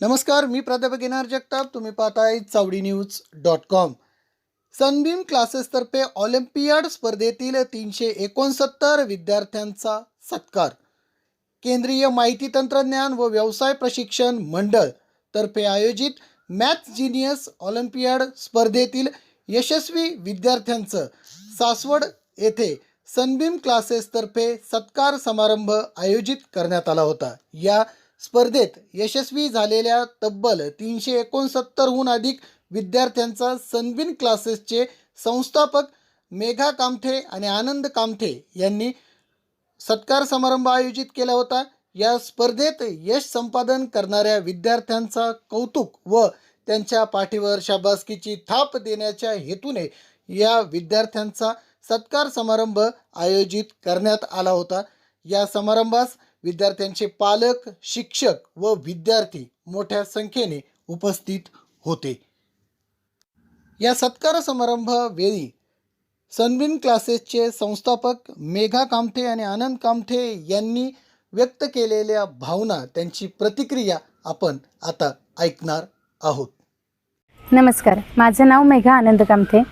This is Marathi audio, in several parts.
नमस्कार मी प्राध्यापक येणार जगताप. तुम्ही पाहताय Chavadi news dot com. Sunbeam क्लासेसतर्फे olympiad स्पर्धेतील तीनशे एकोणसत्तर विद्यार्थ्यांचा सत्कार. केंद्रीय माहिती तंत्रज्ञान व व्यवसाय प्रशिक्षण मंडळ तर्फे आयोजित मॅथ्स जिनियस ऑलिम्पियाड स्पर्धेतील यशस्वी विद्यार्थ्यांचं सासवड येथे सनबीम क्लासेसतर्फे सत्कार समारंभ आयोजित करण्यात आला होता. या स्पर्धेत यशस्वी झालेल्या तब्बल तीनशे एकोणसत्तरहून अधिक विद्यार्थ्यांचा सनबिन क्लासेसचे संस्थापक मेघा कामथे आणि आनंद कामथे यांनी सत्कार समारंभ आयोजित केला होता. या स्पर्धेत यश संपादन करणाऱ्या विद्यार्थ्यांचा कौतुक व त्यांच्या पाठीवर शाबासकीची थाप देण्याच्या हेतूने या विद्यार्थ्यांचा सत्कार समारंभ आयोजित करण्यात आला होता. या समारंभास विद्यार्थ्यांचे पालक शिक्षक व विद्यार्थी मोठ्या संख्येने उपस्थित होते. या सत्कार समारंभावेळी सनबिन क्लासेसचे संस्थापक मेघा कामठे आणि आनंद कामठे यांनी व्यक्त केलेल्या भावना त्यांची प्रतिक्रिया आपण आता ऐकणार आहोत. नमस्कार. माझं नाव मेघा आनंद कामठे.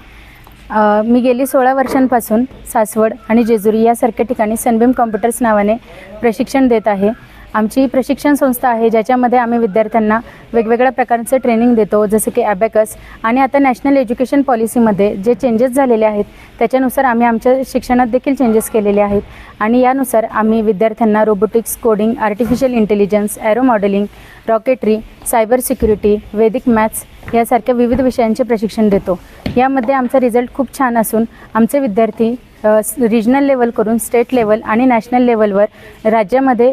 मी गेली सोळा वर्षांपासून सासवड आणि जेजुरी यासारख्या ठिकाणी सनबीम कॉम्प्युटर्स नावाने प्रशिक्षण देत आहे. आमची प्रशिक्षण संस्था आहे ज्याच्यामध्ये आम्ही विद्यार्थ्यांना वेगवेगळ्या प्रकारचं ट्रेनिंग देतो जसं की ॲबॅकस आणि आता नॅशनल एज्युकेशन पॉलिसीमध्ये जे चेंजेस झालेले आहेत त्याच्यानुसार आम्ही आमच्या शिक्षणात देखील चेंजेस केलेले आहेत. आणि यानुसार आम्ही विद्यार्थ्यांना robotics coding artificial intelligence arrow modelling rocketry cyber security Vedic maths यासारख्या विविध विषयांचे प्रशिक्षण देतो. यामध्ये आमचा रिझल्ट खूप छान असून आमचे विद्यार्थी रिजनल लेवल करून स्टेट लेवल आणि नॅशनल लेवलवर राज्यामध्ये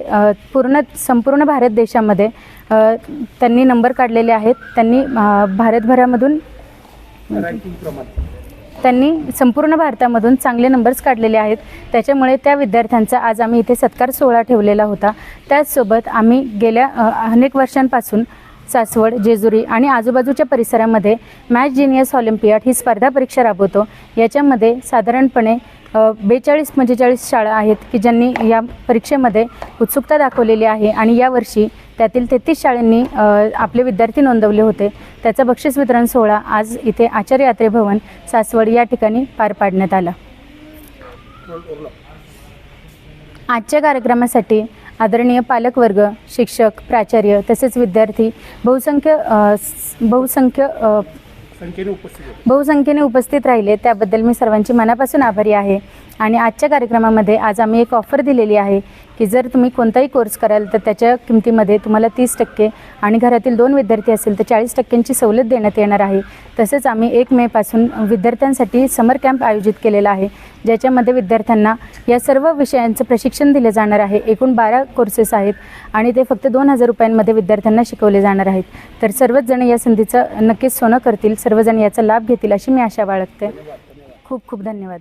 पूर्ण संपूर्ण भारत देशामध्ये त्यांनी नंबर काढलेले आहेत. त्यांनी भारतभरामधून त्यांनी संपूर्ण भारतामधून चांगले नंबर्स काढलेले आहेत. त्याच्यामुळे त्या विद्यार्थ्यांचा आज आम्ही इथे सत्कार सोहळा ठेवलेला होता. त्याचसोबत आम्ही गेल्या अनेक वर्षांपासून सासवड जेजुरी आणि आजूबाजूच्या परिसरामध्ये मॅच जिनियस ऑलिम्पियाड ही स्पर्धा परीक्षा राबवतो. याच्यामध्ये साधारणपणे बेचाळीस म्हणजे पंचेचाळीस शाळा आहेत की ज्यांनी या परीक्षेमध्ये उत्सुकता दाखवलेली आहे आणि यावर्षी त्यातील तेहतीस शाळांनी आपले विद्यार्थी नोंदवले होते. त्याचा बक्षीस वितरण सोहळा आज इथे आचार्य यात्रे भवन सासवड या ठिकाणी पार पाडण्यात आला. आजच्या कार्यक्रमासाठी आदरणीय पालकवर्ग शिक्षक प्राचार्य तसेच विद्यार्थी बहुसंख्य बहुसंख्य संख्येने उपस्थित बहुसंख्येने उपस्थित राहिले. त्याबद्दल मी सर्वांची मनापासून आभारी आहे. आणि आजच्या कार्यक्रमामध्ये आज आम्ही एक ऑफर दिलेली आहे की जर तुम्ही कोणताही कोर्स कराल तर त्याच्या किमतीमध्ये तुम्हाला तीस टक्के आणि घरातील दोन विद्यार्थी असेल तर चाळीस टक्क्यांची सवलत देण्यात येणार आहे. तसेच आम्ही एक मेपासून विद्यार्थ्यांसाठी समर कॅम्प आयोजित केलेला आहे ज्याच्यामध्ये विद्यार्थ्यांना या सर्व विषयांचं प्रशिक्षण दिलं जाणार आहे. एकूण बारा कोर्सेस आहेत आणि ते फक्त दोन हजार रुपयांमध्ये विद्यार्थ्यांना शिकवले जाणार आहेत. तर सर्वच जण या संधीचं नक्कीच सोनं करतील सर्वजण याचा लाभ घेतील अशी मी आशा बाळगते. खूप खूप धन्यवाद.